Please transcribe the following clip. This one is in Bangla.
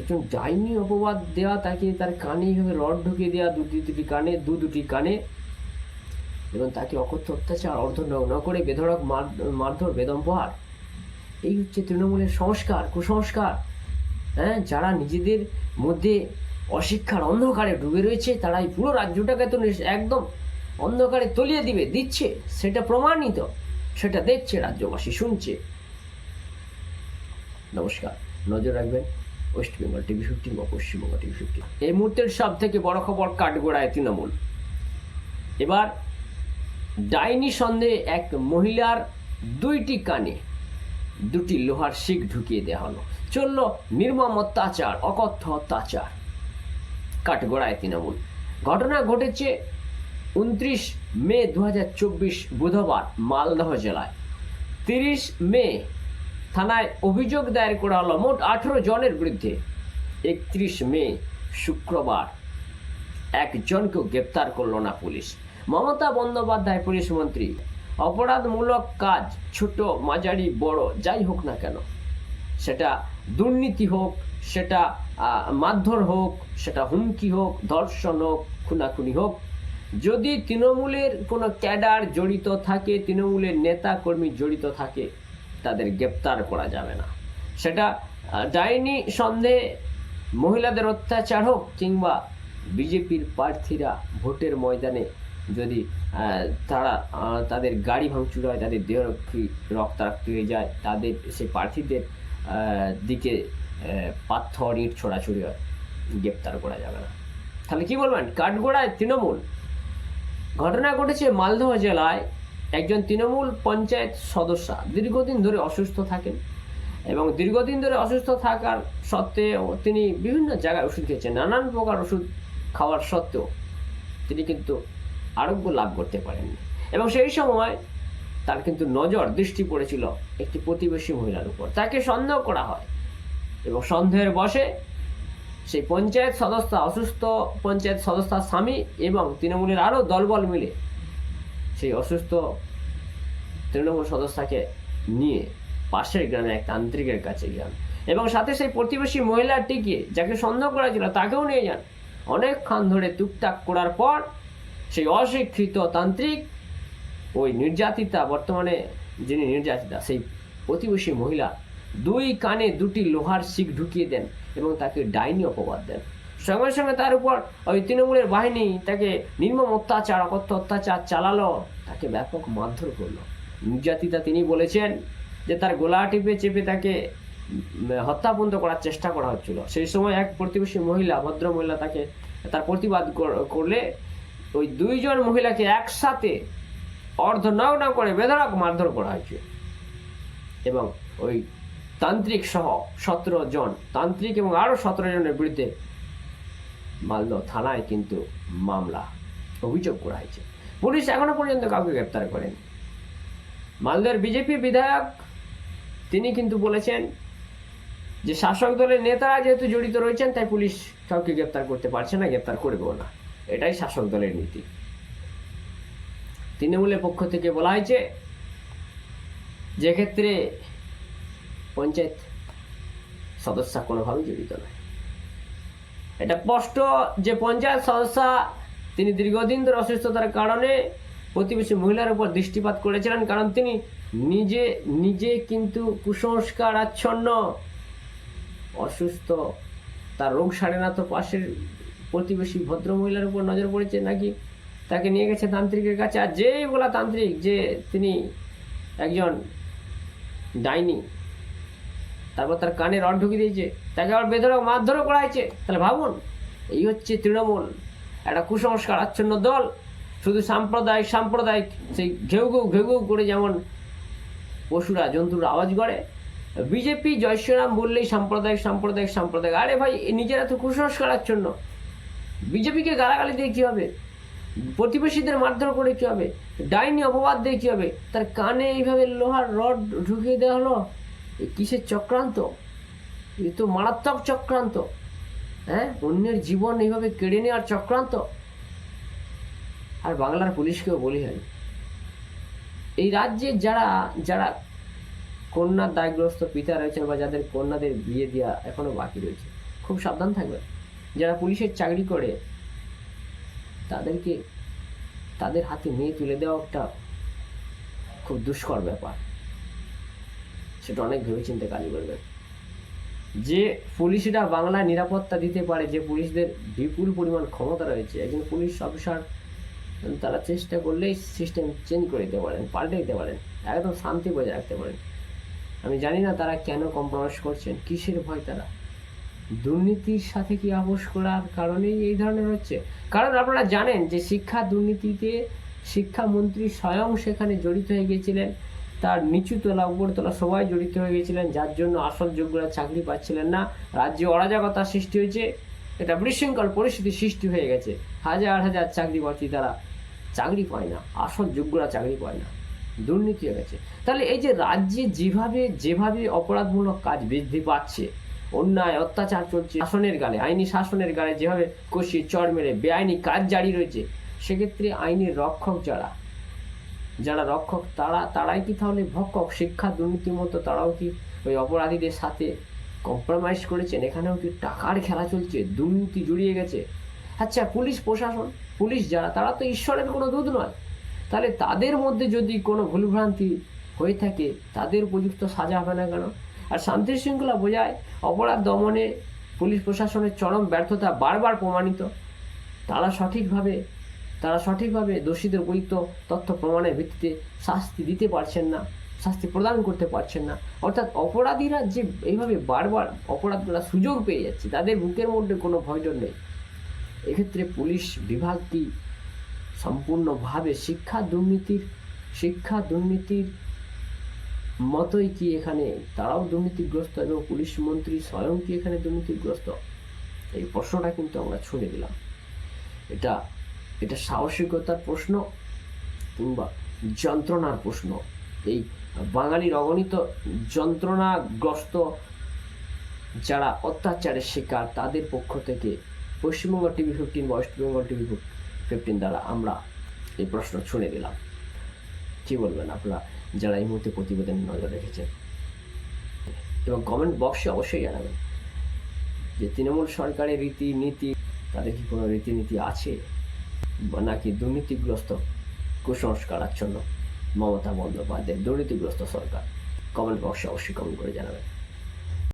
একজন ডাইনি অপবাদ দেওয়া তাকে তার কানে এইভাবে রড ঢুকিয়ে দেওয়া দুটি দুটি কানে, দু দুটি কানে। এবং তাকে অকথ্য অত্যাচার, অর্ধনগ্ন করে বেধড়ক মার মারধর বেদম্পহার এই হচ্ছে তৃণমূলের সংস্কার, কুসংস্কার। হ্যাঁ যারা নিজেদের মধ্যে অশিক্ষার অন্ধকারে ডুবে রয়েছে তারা এই পুরো রাজ্যটাকে তো একদম অন্ধকারে তলিয়ে দিবে, দিচ্ছে। সেটা প্রমাণিত, সেটা দেখছে, রাজ্যবাসী শুনছে। নমস্কার, নজর রাখবেন। ওয়েস্ট বেঙ্গল টিভি ফিফটিন বা পশ্চিমবঙ্গ টিভি ফিফটিন। এই মুহূর্তের সব থেকে বড় খবর কাঠগোড়ায় তৃণমূল। এবার, ডাইনি সন্দেহে এক মহিলার দুইটি কানে দুটি লোহার শিক ঢুকিয়ে দেওয়া হলো। চলল নির্মম অত্যাচার, অকথ্য অত্যাচার কাঠগোড়ায় তৃণমূল। ঘটনা ঘটেছে উনত্রিশ মে দু হাজার চব্বিশ বুধবার মালদহ জেলায়। তিরিশ মে থানায় অভিযোগ দায়ের করা হলো মোট আঠেরো জনের বিরুদ্ধে। একত্রিশ মে, শুক্রবার। একজনকেও গ্রেপ্তার করল না পুলিশ। মমতা বন্দ্যোপাধ্যায়, পুলিশ মন্ত্রী। অপরাধমূলক কাজ, ছোট, মাঝারি, বড়, যাই হোক না কেন। সেটা দুর্নীতি হোক, সেটা মারধর হোক, সেটা হুমকি হোক, ধর্ষণ হোক, খুনাখুনি হোক। যদি তৃণমূলের কোনো ক্যাডার জড়িত থাকে, তৃণমূলের নেতা কর্মী জড়িত থাকে তাদের গ্রেপ্তার করা যাবে না। সেটা ডাইনি সন্দেহে মহিলাদের অত্যাচার হোক কিংবা বিজেপির প্রার্থীরা ভোটের ময়দানে যদি তারা তাদের গাড়ি ভাঙচুর হয়, তাদের দেহ রক্ষী- রক্তাক্ত হয়ে যায়, তাদের সে প্রার্থীদের দিকে পাথর ইট ছোড়াছুড়ি হয়, গ্রেপ্তার করা যাবে না। তাহলে কি বলবেন? কাঠগোড়ায় তৃণমূল। ঘটনা ঘটেছে মালদহ জেলায়। একজন তৃণমূল পঞ্চায়েত সদস্য দীর্ঘদিন ধরে অসুস্থ থাকেন এবং দীর্ঘদিন ধরে অসুস্থ থাকার সত্ত্বেও তিনি বিভিন্ন জায়গায় ওষুধ খেয়েছেন, নানান প্রকার ওষুধ খাওয়ার সত্ত্বেও তিনি কিন্তু আরোগ্য লাভ করতে পারেননি। এবং সেই সময় তার কিন্তু নজর, দৃষ্টি পড়েছিল একটি প্রতিবেশী মহিলার উপর। তাকে সন্দেহ করা হয় এবং সন্দেহের বসে সেই পঞ্চায়েত সদস্য, অসুস্থ পঞ্চায়েত সদস্যার স্বামী এবং তৃণমূলের আরও দলবল মিলে সেই অসুস্থ তৃণমূল সদস্যকে নিয়ে পাশের গ্রামে এক তান্ত্রিকের কাছে যান এবং সাথে সেই প্রতিবেশী মহিলাটিকে যাকে সন্দেহ করা ছিল তাকেও নিয়ে যান। অনেকক্ষণ ধরে টুকটাক করার পর সেই অশিক্ষিত তান্ত্রিক, ওই নির্যাতিতা, বর্তমানে যিনি নির্যাতিতা, সেই প্রতিবেশী মহিলা দুই কানে দুটি লোহার শিক ঢুকিয়ে দেন এবং তাকে ডাইনি অপবাদ দেন। সঙ্গে সঙ্গে তার উপর ওই তৃণমূলের বাহিনী তাকে নির্মম অত্যাচার, অকথ্য অত্যাচার চালালো, তাকে ব্যাপক মারধর করল। নির্যাতিতা তিনি বলেছেন যে তার গোলা টিপে চেপে তাকে হত্যা পর্যন্ত করার চেষ্টা করা হচ্ছিল। সেই সময় এক প্রতিবেশী মহিলা, ভদ্র মহিলা তাকে তার প্রতিবাদ করলে ওই দুইজন মহিলাকে একসাথে অর্ধ অর্ধনগ্ন করে বেধড়ক মারধর করা হয়েছে। এবং ওই তান্ত্রিক সহ সতেরো জন, তান্ত্রিক এবং আরও সতেরো জনের বিরুদ্ধে মালদহ থানায় কিন্তু মামলা, অভিযোগ করা হয়েছে। পুলিশ এখনও পর্যন্ত কাউকে গ্রেপ্তার করেনি। মালদহের বিজেপি বিধায়ক, তিনি কিন্তু বলেছেন যে শাসক দলের নেতারা যেহেতু জড়িত রয়েছেন, তাই পুলিশ কাউকে গ্রেপ্তার করতে পারছে না, গ্রেপ্তার করবেও না। এটাই শাসক দলের নীতি। তৃণমূলের পক্ষ থেকে বলা হয়েছে যে ক্ষেত্রে পঞ্চায়েত সদস্য কোনোভাবেই জড়িত নয়। এটা স্পষ্ট যে পঞ্চায়েত সদস্য তিনি দীর্ঘদিন ধরে অসুস্থতার কারণে প্রতিবেশী মহিলার উপর দৃষ্টিপাত করেছিলেন, কারণ তিনি নিজে নিজে কিন্তু কুসংস্কার আচ্ছন্ন, অসুস্থ, তার রোগ সারে না তো পাশের প্রতিবেশী ভদ্র মহিলার উপর নজর পড়েছে নাকি? তাকে নিয়ে গেছে তান্ত্রিকের কাছে। আর যেই বলা তান্ত্রিক যে তিনি একজন ডাইনি তারপর তার কানে রড ঢুকিয়ে দিয়েছে, তাকে আবার বেধরক মারধরও করা হয়েছে তাহলে ভাবুন, এই হচ্ছে তৃণমূল, একটা কুসংস্কার আচ্ছন্ন দল, শুধু সাম্প্রদায়িক সাম্প্রদায়িক, সেই ঘেউ ঘেউ ঘেউ ঘেউ করে যেমন পশুরা, জন্তুর আওয়াজ করে বিজেপি, জয়শ্রীরাম বললেই সাম্প্রদায়িক সাম্প্রদায়িক সাম্প্রদায়িক, আরে ভাই নিজেরা তো কুসংস্কার আচ্ছন্ন। বিজেপিকে গালাগালি দিয়ে কী হবে? প্রতিবেশীদের মারধর করে কী হবে? ডাইনি অপবাদ দিয়ে কী হবে? তার কানে এইভাবে লোহার রড ঢুকিয়ে দেওয়া হলো? এ কিসের চক্রান্ত? এ তো মারাত্মক চক্রান্ত। হ্যাঁ? অন্যের জীবন এইভাবে কেড়ে নেওয়ার চক্রান্ত? আর বাংলার পুলিশকেও বলি হয়। এই রাজ্যে যারা যারা কন্যার দায়গ্রস্ত পিতা রয়েছেন বা যাদের কন্যাদের বিয়ে দেওয়া এখনও বাকি রয়েছে, খুব সাবধান থাকবেন। যারা পুলিশের চাকরি করে, তাদেরকে, তাদের হাতে নিয়ে তুলে দেওয়া একটা খুব দুষ্কর ব্যাপার। সেটা অনেক ভেবেচিন্তে কাজ করবেন যে পুলিশরা বাংলায় নিরাপত্তা দিতে পারে, যে পুলিশদের বিপুল পরিমাণ ক্ষমতা রয়েছে, একজন পুলিশ অফিসার তারা চেষ্টা করলেই সিস্টেম চেঞ্জ করে দিতে পারেন, পাল্টে দিতে পারেন, একদম শান্তি বজায় রাখতে পারেন। আমি জানি না তারা কেন কম্প্রোমাইজ করছেন, কিসের ভয় তারা? দুর্নীতির সাথে কি আপোষ করার কারণেই এই ধরনের হচ্ছে? কারণ আপনারা জানেন যে শিক্ষা দুর্নীতিতে শিক্ষামন্ত্রী স্বয়ং সেখানে জড়িত হয়ে গিয়েছিলেন। তার নিচুতলা উপরতলা সবাই জড়িত হয়ে গিয়েছিলেন, যার জন্য আসল যোগ্যরা চাকরি পাচ্ছিলেন না। রাজ্যে অরাজকতা সৃষ্টি হয়েছে, এটা বিশৃঙ্খল পরিস্থিতি সৃষ্টি হয়ে গেছে। হাজার হাজার চাকরি প্রার্থী তারা চাকরি পায় না, আসল যোগ্যরা চাকরি পায় না, দুর্নীতি হয়ে গেছে। তাহলে এই যে রাজ্যে যেভাবে যেভাবে অপরাধমূলক কাজ বৃদ্ধি পাচ্ছে, অন্যায়, অত্যাচার চলছে, শাসনের গালে, আইনি শাসনের গালে যেভাবে কষিয়ে চড় মেরে বেআইনি কাজ জারি রয়েছে, সেক্ষেত্রে আইনের রক্ষক যারা যারা রক্ষক, তারা, তারাই কি তাহলে ভক্ষক? শিক্ষা দুর্নীতির মতো তারাও কি ওই অপরাধীদের সাথে কম্প্রোমাইজ করেছেন? এখানেও কি টাকার খেলা চলছে? দুর্নীতি জড়িয়ে গেছে। আচ্ছা পুলিশ প্রশাসন, পুলিশ যারা, তারা তো ঈশ্বরের কোনো দুধ নয়। তাহলে তাদের মধ্যে যদি কোনো ভুলভ্রান্তি হয়ে থাকে, তাদের উপযুক্ত সাজা হবে না কেন? আর শান্তি শৃঙ্খলা বোঝায় অপরাধ দমনে পুলিশ প্রশাসনের চরম ব্যর্থতা বারবার প্রমাণিত। তারা সঠিকভাবে তারা সঠিকভাবে দোষীদের উপযুক্ত তথ্য প্রমাণের ভিত্তিতে শাস্তি দিতে পারছেন না, শাস্তি প্রদান করতে পারছেন না। অর্থাৎ অপরাধীরা যে এইভাবে বারবার অপরাধ করার সুযোগ পেয়ে যাচ্ছে, তাদের বুকের মধ্যে কোনো ভয়ডর নেই। এক্ষেত্রে পুলিশ বিভাগটি সম্পূর্ণভাবে শিক্ষা দুর্নীতির শিক্ষা দুর্নীতির মতোই কি এখানে, তারাও দুর্নীতিগ্রস্ত এবং পুলিশ মন্ত্রী স্বয়ং কি এখানে দুর্নীতিগ্রস্ত? এই প্রশ্নটা কিন্তু আমরা ছুড়ে দিলাম। এটা এটা সাহসিকতার প্রশ্ন কিংবা যন্ত্রণার প্রশ্ন। এই বাঙালির অগণিত যন্ত্রণাগ্রস্ত যারা অত্যাচারের শিকার, তাদের পক্ষ থেকে Paschimbanga TV fifteen West Bengal TV fifteen দ্বারা আমরা এই প্রশ্ন ছুঁড়ে দিলাম কি বলবেন আপনারা যারা এই মুহূর্তে প্রতিবেদন নজর রেখেছেন? এবং কমেন্ট বক্সে অবশ্যই জানাবেন যে তৃণমূল সরকারের রীতিনীতি, তাদের কি কোনো রীতিনীতি আছে? নাকি দুর্নীতিগ্রস্ত কুসংস্কার আচ্ছন্ন মমতা বন্দ্যোপাধ্যায়ের দুর্নীতিগ্রস্ত সরকার? কমেন্ট বক্সে অবশ্যই কমেন্ট করে জানাবেন।